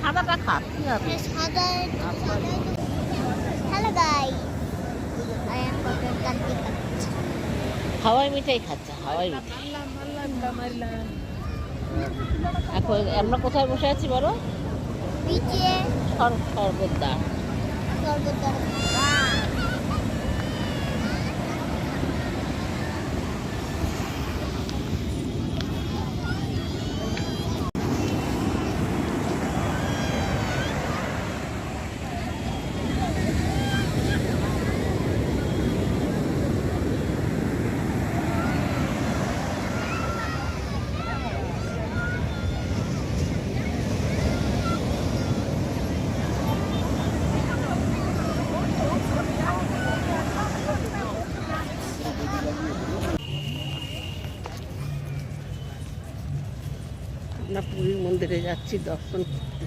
সাদাটা খা কি হবে? সাদা হ্যালো গাই। হাওয়াই মিঠাই খাচ্ছে হাওয়াই মিঠাই। এখন আমরা কোথায় বসে আছি বলো? বিচে সর মন্দিরে যাচ্ছি দর্শন করতে।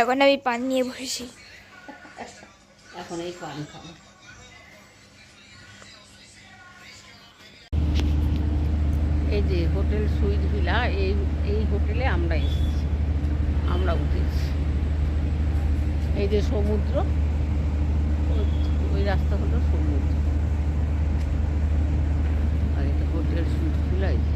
এখন আমি পান নিয়ে বসেছি এখন এই এই যে হোটেল সুইট ভিলা, এই এই হোটেলে আমরা এসেছি। আমরা উঠেছি। এই যে সমুদ্র ওই রাস্তা হলো সমুদ্র আর এটা হোটেল সুইট ভিলা এই যে।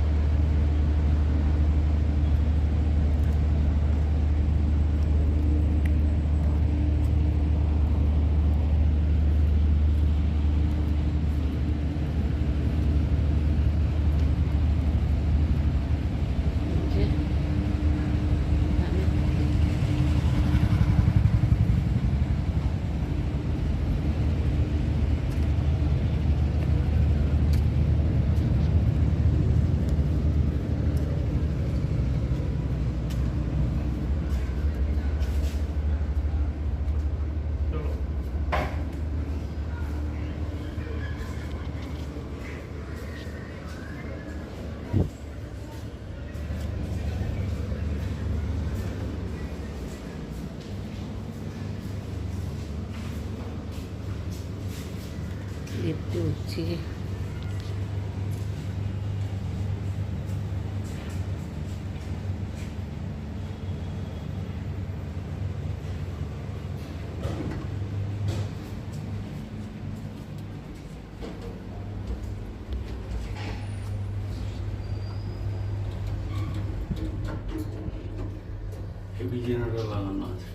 এই যে এখানে লিফটে উঠছি হেভি জেনারেটর লাগানো আছে।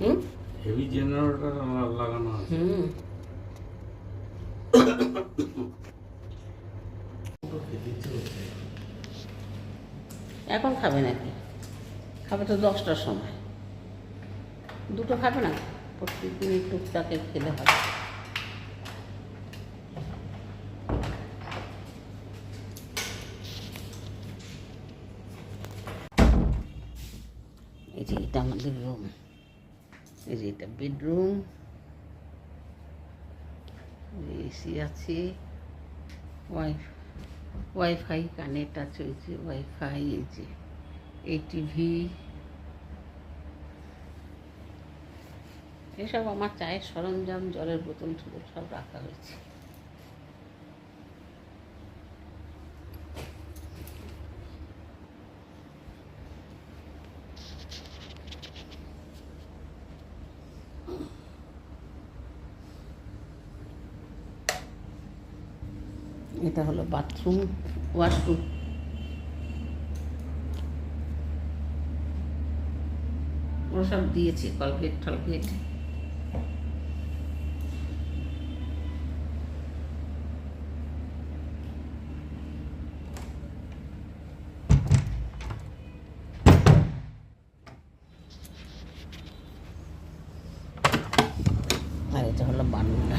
হুম? হেভি জেনারেটর লাগানো আছে। হুম। এখন খাবে নাকি? খাবে তো দশটার সময়। দুটো খাবে না? প্রত্যেক প্রত্যেকদিন টুকটাকে খেলে হবে। এই যে এটা আমাদের রুম এই যে এটা বেডরুম এসি আছে। ওয়াই ওয়াইফাই কানেক্ট আছে ওই যে, ওয়াইফাই এই যে, এই টিভি। এসব আমার চায়ের সরঞ্জাম, জলের বোতল টোতল সব রাখা হয়েছে। এটা হলো বাথরুম ওয়াশরুম ওরা সব দিয়েছে কলগেট টলগেট এটা হলো বানুল্লা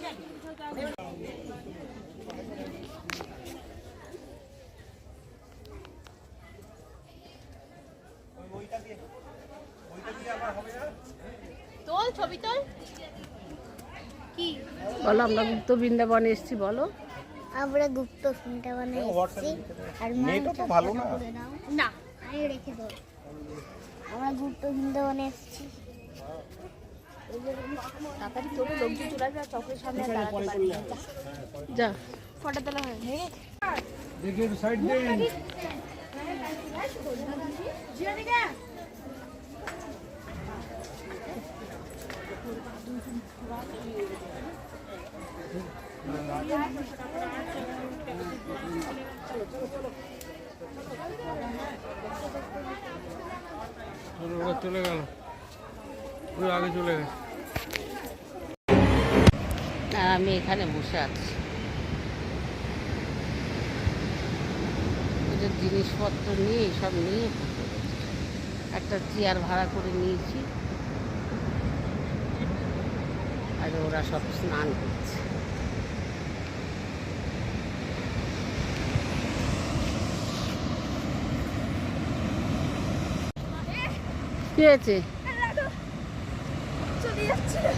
বলো আমরা গুপ্ত বৃন্দাবনে এসেছি বলো। আমরা গুপ্ত বৃন্দাবনে এসেছি। আর নেটও তো ভালো না। না আমি রেখে দেবো। আমরা গুপ্ত বৃন্দাবনে এসেছি। তাড়াতাড়ি তোকে লোকজন চলে আর চকের সামনে আর দাঁড়াতে পারবি যা, যা। ফটো তোলা হয় নি? চলো ওরা চলে গেল। আগে চলে আমি এখানে বসে আছি। ওদের জিনিসপত্র নিয়ে, সব নিয়ে একটা চেয়ার ভাড়া করে নিয়েছি। আর ওরা সব স্নান করছে। কি হয়েছে চলে